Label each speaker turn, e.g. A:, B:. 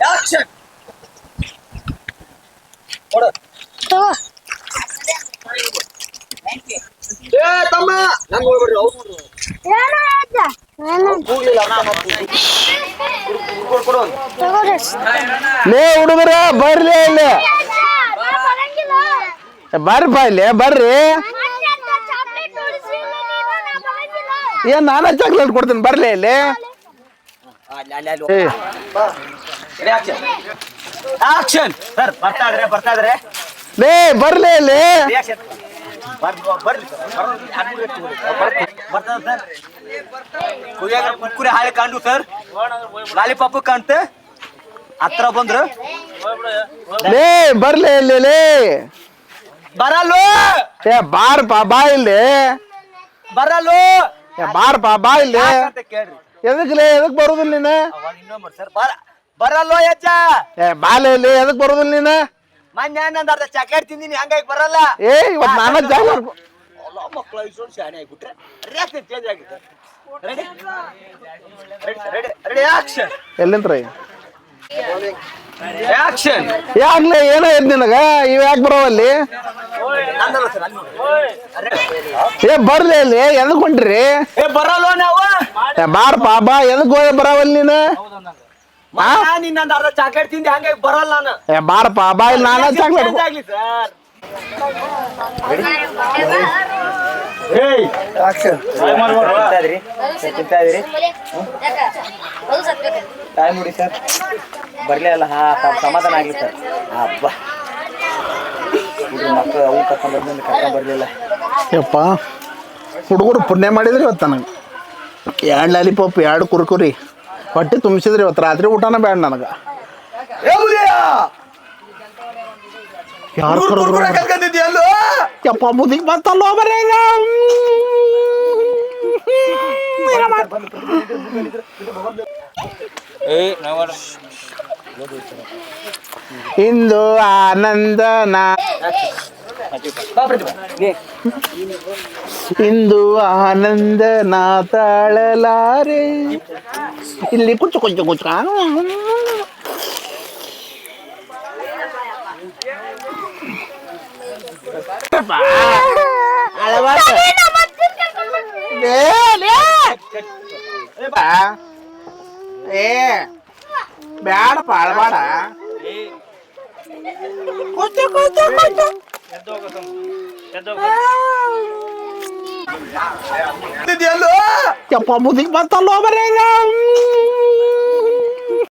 A: Action
B: కొడ thank
A: you
B: ಏ ತಮ್ಮ! ನಾನು ಹೋಗ್ಬಿಡ್ರಿ ಅವ್ರು. ಕೊಡು
C: ಲೇ ಹುಡುಗರ ಬರ್ರಿ ಇಲ್ಲಿ ಬರ್ರಿಪ್ಪ ಇಲ್ಲಿ ಬರ್ರಿ. ಏನ್ ನಾನ ಚಾಕ್ಲೇಟ್ ಕೊಡ್ತೀನಿ ಬರ್ಲಿ ಇಲ್ಲಿ
B: ಅಲ್ಲಿ ಅಲ್ಲಿ ಅಲ್ಲಿ
C: ಏ
B: ಆಕ್ಷನ್ ಸರ್ ಬರ್ತಾ ಇದ್ರೆ ಬರ್ತಾ ಇದ್ರೆ.
C: ಲೇ ಬರ್ಲಿ ಇಲ್ಲಿ
B: ಕುಕ್ಕುರಿ ಹಾಳೆ ಕಾಂಡು ಸರ್. ಲಾಲಿಪಾಪ್ ಕಾಣ್ತೆ. ಹತ್ರ ಬಂದ್ರು.
C: ಲೇ ಬರ್ಲಿ ಇಲ್ಲಿ ಲೇ.
B: ಬರಲ್ಲು.
C: ಏ ಬಾರಪ್ಪ ಬಾ ಇಲ್ಲಿ.
B: ಬರಲ್ಲು.
C: ಏ ಬಾರಪ್ಪ ಬಾ ಇಲ್ಲಿ.
B: ಎದಕ್ಲೆ
C: ಎದಕ್ ಬರುದಿಲ್ಲ ನೀನು?
B: ಬರಲ್ಲೋ ಯಜ್ಜ.
C: ಏ ಬಾಲೆ ಇಲ್ಲಿ ಎದಕ್ ಬರುದಿಲ್ಲ ನೀನು?
B: ಮೊನ್ನೆ ನಂದು ಅರ್ಧ ಚಾಕ್ಲೇಟ್ ತಿಂದಿನಿ ಹಂಗಾಗಿ ಬರಲ್ಲ.
C: ಏ ಇವತ್ತು ನಾನು ಚಾಕ್ಲೇಟ್
B: ಅಲ್ಲ ಮಕ್ಕಳು ಇಷ್ಟೊಂದು ಶಾಣೆ ಆಗಿಬಿಟ್ರೆ ರಿಯಾಕ್ಷನ್ ಚೇಂಜ್ ಆಗಿದೆ ರೆಡಿ ರೆಡಿ ರೆಡಿ ಆಕ್ಷನ್
C: ಎಲ್ಲಿಂತ್ರಿ
B: ಆಕ್ಷನ್
C: ಯಾಕ್ಲೆ ಏನಾಯ್ತು ನಿನಗ? ಇವ್ ಯಾಕೆ ಬರೋವಲ್ಲಿ ಏ ಬರ್ಲಿ ಇಲ್ಲಿ ಎದಕ್ ಹೊಂಟ್ರಿ?
B: ಏ ಬರಲ್ವ ನಾವು?
C: ಬಾರಪ್ಪ ಬಾ ಎದಕ್ ಬರವಲ್ಲಿ ನೀನು?
B: ಮೊನ್ನೆ ನೀನ್ ನಂದು ಅರ್ಧ ಚಾಕ್ಲೇಟ್ ತಿಂದಿ ಬರಲ್ಲ ನಾನು.
C: ಏ ಬಾರಪ್ಪ ಬಾ ಇಲ್ಲಿ ನಾನ ಚಾಕ್ಲೇಟ್
B: Change ಆಗ್ಲಿ ಸರ್ ಟೈಮ್ ನೋಡಿ ಬರ್ಲೇ ಅಲ್ಲ ಹಾ ಸಮಾಧಾನ ಆಗ್ಲಿ ಸರ್ ಹಬ್ಬ ಮಕ್ಕಳು ಅವು ಕರ್ಕೊಂಡ್ ಬಂದ್ರೆ ಕರ್ಕೊಂಡ್ ಬರ್ಲಿಲ್ಲ.
C: ಯಪ್ಪ ಹುಡುಗರು ಪುಣ್ಯ ಮಾಡಿದ್ರಿ ಇವತ್ತು ನನಗೆ. ಎರಡು ಲಾಲಿಪಾಪ್ ಎರಡು ಕುರ್ಕುರಿ. ಹೊಟ್ಟೆ ತುಂಬಿಸಿದ್ರಿ ಇವತ್ತು ರಾತ್ರಿ ಊಟನ ಬೇಡ ನನಗೆ ಯಾರು ಕರೆದ್ರು
B: ಕರ್ಕೊಂಡಿದ್ಯಲ್ಲೋ
C: ಯಪ್ಪ ಮುದಿಗೆ ಬಂತಲ್ಲೋ ಬರೇ ಇಂದು ಆನಂದನ ಇಂದು ಆನಂದನ ತಾಳಲಾರೆ ಇಲ್ಲಿ ಕುಚ್ಚು ಕುಚ್ಚು ಕುಚ್ಚು ಏ ಬ್ಯಾಡಪ್ಪ ಅಳಬೇಡ ಕೂತು ಕೂತು ಕೂತು Ini Dia lo, yang musik pantal lo mereka?